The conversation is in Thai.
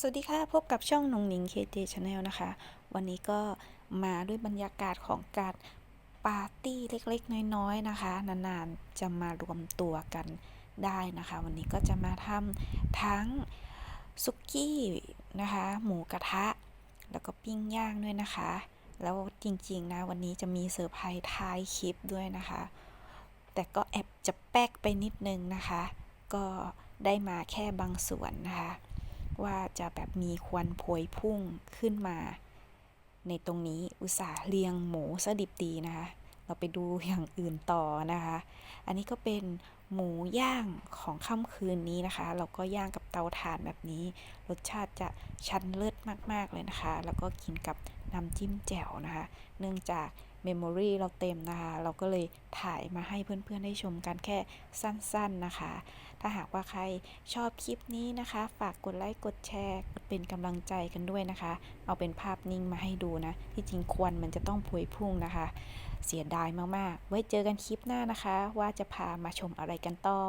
สวัสดีค่ะ พบกับช่องนงหนิง KJ Channel นะคะ วันนี้ก็มาด้วยบรรยากาศของการปาร์ตี้เล็กๆ น้อยๆนะคะ นานๆ จะมารวมตัวกันได้นะคะ วันนี้ก็จะมาทำทั้งซุกี้นะคะ หมูกระทะ แล้วก็ปิ้งย่างด้วยนะคะ แล้วจริงๆนะ วันนี้จะมีเซอร์ไพรส์ท้ายคลิปด้วยนะคะ แต่ก็แอบจะแป๊กไปนิดนึงนะคะ ก็ได้มาแค่บางส่วนนะคะ ว่าจะแบบมีควันพวยพุ่งขึ้นมา ในตรงนี้อุตสาห์เรียงหมูสดิบดีนะคะ เราไปดูอย่างอื่นต่อนะคะ อันนี้ก็เป็นหมูย่างของค่ำคืนนี้นะคะ เราก็ย่างกับเตาถ่านแบบนี้ รสชาติจะชั้นเลิศมาก ๆ เลยนะคะ แล้วก็กินกับน้ำจิ้มแจ่วนะคะ เนื่องจากเมมโมรีเราเต็มนะคะ เราก็เลยถ่ายมาให้เพื่อน ๆ ได้ชมกันแค่สั้น ๆนะคะ ถ้าหากว่าใครชอบคลิปนี้นะคะ ฝากกดไลค์กดแชร์ กดเป็นกำลังใจกันด้วยนะคะ เอาเป็นภาพนิ่งมาให้ดูนะ ที่จริงควรมันจะต้องพวยพุ่งนะคะ เสียดายมากๆ ไว้เจอกันคลิปหน้านะคะ ว่าจะพามาชมอะไรกันต่อ